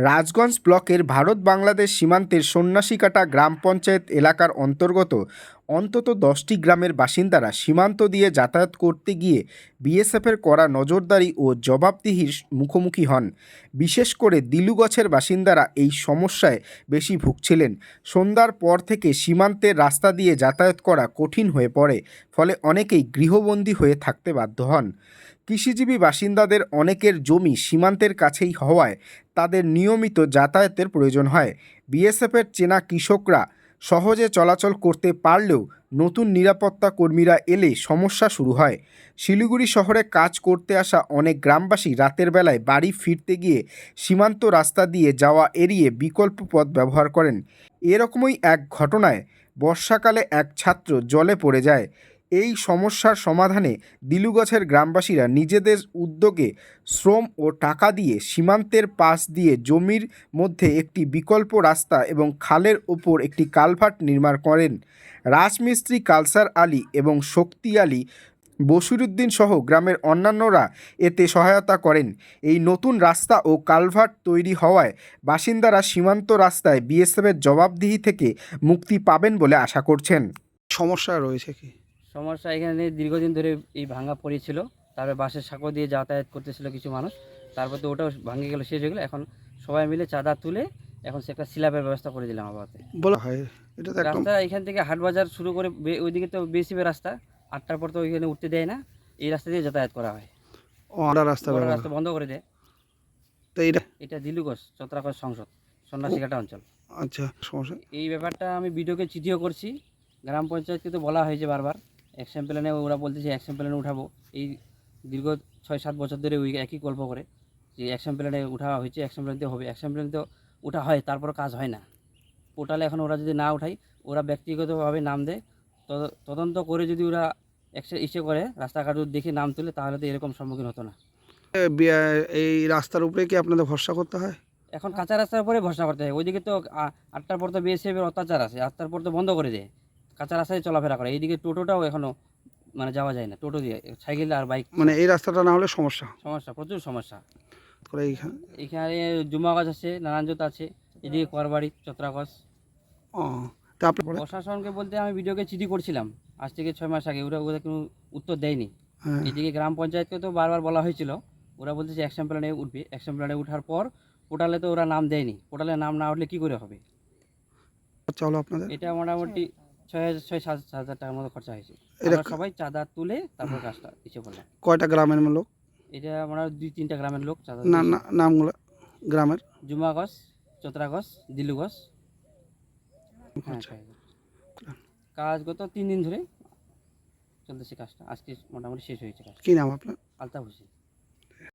রাজগঞ্জ ব্লকের ভারত বাংলাদেশ সীমান্তের সন্ন্যাসীকাটা গ্রাম পঞ্চায়েত এলাকার অন্তর্গত অন্তত দশটি গ্রামের বাসিন্দারা সীমান্ত দিয়ে যাতায়াত করতে গিয়ে বিএসএফের করা নজরদারি ও জবাবদিহির মুখোমুখি হন। বিশেষ করে দিলুগছের বাসিন্দারা এই সমস্যায় বেশি ভুগছিলেন। সন্ধ্যার পর থেকে সীমান্তের রাস্তা দিয়ে যাতায়াত করা কঠিন হয়ে পড়ে, ফলে অনেকেই গৃহবন্দী হয়ে থাকতে বাধ্য হন। কৃষিজীবী বাসিন্দাদের অনেকের জমি সীমান্তের কাছেই হওয়ায় তাদের নিয়মিত যাতায়াতের প্রয়োজন হয়। বিএসএফের চেনা কৃষকরা সহজে চলাচল করতে পারলেও নতুন নিরাপত্তা কর্মীরা এলে সমস্যা শুরু হয়। শিলিগুড়ি শহরে কাজ করতে আসা অনেক গ্রামবাসী রাতের বেলায় বাড়ি ফিরতে গিয়ে সীমান্ত রাস্তা দিয়ে যাওয়া এড়িয়ে বিকল্প পথ ব্যবহার করেন। এরকমই এক ঘটনায় বর্ষাকালে এক ছাত্র জলে পড়ে যায়। এই সমস্যার সমাধানে দিলুগছের গ্রামবাসীরা নিজেদের উদ্যোগে শ্রম ও টাকা দিয়ে সীমান্তের পাশ দিয়ে জমির মধ্যে একটি বিকল্প রাস্তা এবং খালের ওপর একটি কালভার্ট নির্মাণ করেন। রাজমিস্ত্রি কালসার আলী এবং শক্তি আলী বসিরুদ্দিন সহ গ্রামের অন্যান্যরা এতে সহায়তা করেন। এই নতুন রাস্তা ও কালভার্ট তৈরি হওয়ায় বাসিন্দারা সীমান্ত রাস্তায় বিএসএফের জবাবদিহি থেকে মুক্তি পাবেন বলে আশা করছেন। সমস্যা রয়েছে কি? সমস্যা এখানে দীর্ঘদিন ধরে এই ভাঙা পড়েছিল। তারপরে বাসের সাঁকো দিয়ে যাতায়াত করতেছিল কিছু মানুষ। তারপর তো ওটাও ভাঙে গেল শেষ হয়ে গেলো। এখন সবাই মিলে চাঁদা তুলে এখন সে একটা স্ল্যাবের ব্যবস্থা করে দিলাম আপাতত। বলা। হয় এটা তো রাস্তা এখান থেকে হাট বাজার শুরু করে ওইদিকে তো বেশি রাস্তা। আটটার পর তো ওইখানে উঠতে দেয় না। এই রাস্তা দিয়ে যাতায়াত করা হয়। আমরা রাস্তা রাস্তা বন্ধ করে দেয়। তো এইটা এটা দিলুগস চত্রাকস সংসদ সন্ন্যাসীঘাটা অঞ্চল। আচ্ছা সমস্যা। এই ব্যাপারটা আমি ভিডিওকে চিঠিও করছি। গ্রাম পঞ্চায়েতকে তো বলা হয়েছে বারবার। অ্যাকশন প্ল্যানে ওরা বলতেছে অ্যাকশন প্ল্যানে উঠাবো। এই দীর্ঘ ছয় সাত বছর ধরে ওই একই গল্প করে যে অ্যাকশন প্ল্যানে উঠা হয়েছে অ্যাকশন প্ল্যানতে হবে। অ্যাকশন প্ল্যানে তো উঠা হয় তারপর কাজ হয় না। পোর্টালে এখন ওরা যদি না উঠাই ওরা ব্যক্তিগতভাবে নাম দেয়। তদ- তদন্ত করে যদি ওরা একশো ইসে করে রাস্তাঘাট দেখে নাম তুলে তাহলে তো এরকম সম্মুখীন হতো না। এই রাস্তার উপরে কি আপনাদের ভরসা করতে হয়? এখন কাঁচা রাস্তার উপরে ভরসা করতে হয়। ওইদিকে তো আটটার পর তো বিএসএফের অত্যাচার আছে। আটটার পর তো বন্ধ করে দেয়। কাঁচা রাস্তায় চলাফেরা করে। এইদিকে টোটোটাও এখনও মানে যাওয়া যায় না। টোটো দিয়ে সাইকেল আর বাইক। মানে এই রাস্তাটা না হলে সমস্যা। সমস্যা প্রচুর সমস্যা। এখানে জুমা গাছ আছে নারায়ণজোত আছে এদিকে করবাড়ি চত্রাগছ ও তা আপনি প্রশাসনকে বলতে আমি ভিডিওকে চিঠি করছিলাম। আজ থেকে ছয় মাস আগে ওরা ওরা কোনো উত্তর দেয়নি। হ্যাঁ। এদিকে গ্রাম পঞ্চায়েতকে তো বারবার বলা হয়েছিল। ওরা বলতেছে অ্যাকশন প্ল্যানে উঠবে। অ্যাকশন প্ল্যানে ওঠার পর পোর্টালে তো ওরা নাম দেয়নি। পোর্টালে নাম না উঠলে কী করে হবে? হলো আপনাদের। এটা মোটামুটি ছয় হাজার ছয় সাত হাজার টাকার মতো খরচা হয়েছে। আমরা সবাই চাঁদা তুলে তারপর কাজটা ইসে করলাম কয়টা গ্রামের লোক? এটা আমরা দুই তিনটা গ্রামের লোক চাঁদা না না নামগুলো গ্রামের? জুমা গছ চতরা গছ দিলু গছ কাজ গত তিন দিন ধরে চলতেছে কাজটা। আজকে মোটামুটি শেষ হয়েছে কাজ কী নাম আপনার? আলতাফ হোসেন।